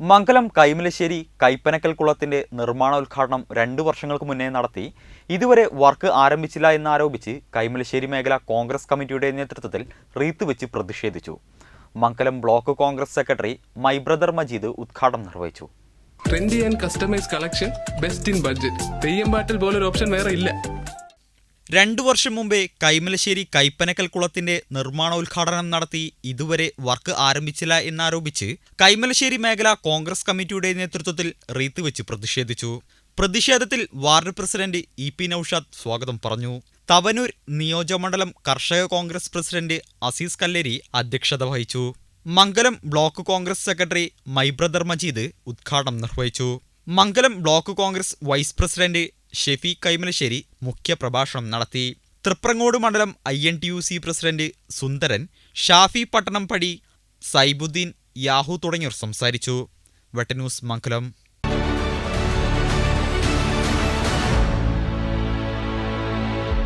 Mangalam Kaimalassery Kaipanakkal കുളത്തിന്റെ നിർമ്മാണോദ്ഘാടനം രണ്ടു വർഷങ്ങൾക്ക് മുന്നേ നടത്തി. ഇതുവരെ വർക്ക് ആരംഭിച്ചില്ല എന്നാരോപിച്ച് കൈമലശ്ശേരി മേഖല കോൺഗ്രസ് കമ്മിറ്റിയുടെ നേതൃത്വത്തിൽ റീത്ത് വെച്ച് പ്രതിഷേധിച്ചു. Mangalam block Congress secretary my brother Majeed ഉദ്ഘാടനം നിർവഹിച്ചു. Trendy and customise collection best in budget. Theyyam പാട്ടിൽ പോലൊരു ഓപ്ഷൻ വേറെ ഇല്ല. രണ്ടു വർഷം മുമ്പേ കൈമലശ്ശേരി കൈപ്പനക്കൽ കുളത്തിന്റെ നിർമ്മാണോദ്ഘാടനം നടത്തി ഇതുവരെ വർക്ക് ആരംഭിച്ചില്ല എന്നാരോപിച്ച് കൈമലശ്ശേരി മേഖല കോൺഗ്രസ് കമ്മിറ്റിയുടെ നേതൃത്വത്തിൽ റീത്ത് വെച്ച് പ്രതിഷേധിച്ചു. പ്രതിഷേധത്തിൽ ward president E P Naushad സ്വാഗതം പറഞ്ഞു. തവനൂർ നിയോജകമണ്ഡലം കർഷക കോൺഗ്രസ് പ്രസിഡന്റ് അസീസ് കല്ലേരി അധ്യക്ഷത വഹിച്ചു. Mangalam block Congress secretary my brother Majeed ഉദ്ഘാടനം നിർവഹിച്ചു. Mangalam block Congress vice president Shefi Kaimalassery മുഖ്യപ്രഭാഷണം നടത്തി. തൃപ്രങ്ങോട് മണ്ഡലം I N T U C president Sundaran Shafi Pattanampadi Saibuddeen Yahu തുടങ്ങിയവർ സംസാരിച്ചു. വെട്ടന്യൂസ് മംഗലം.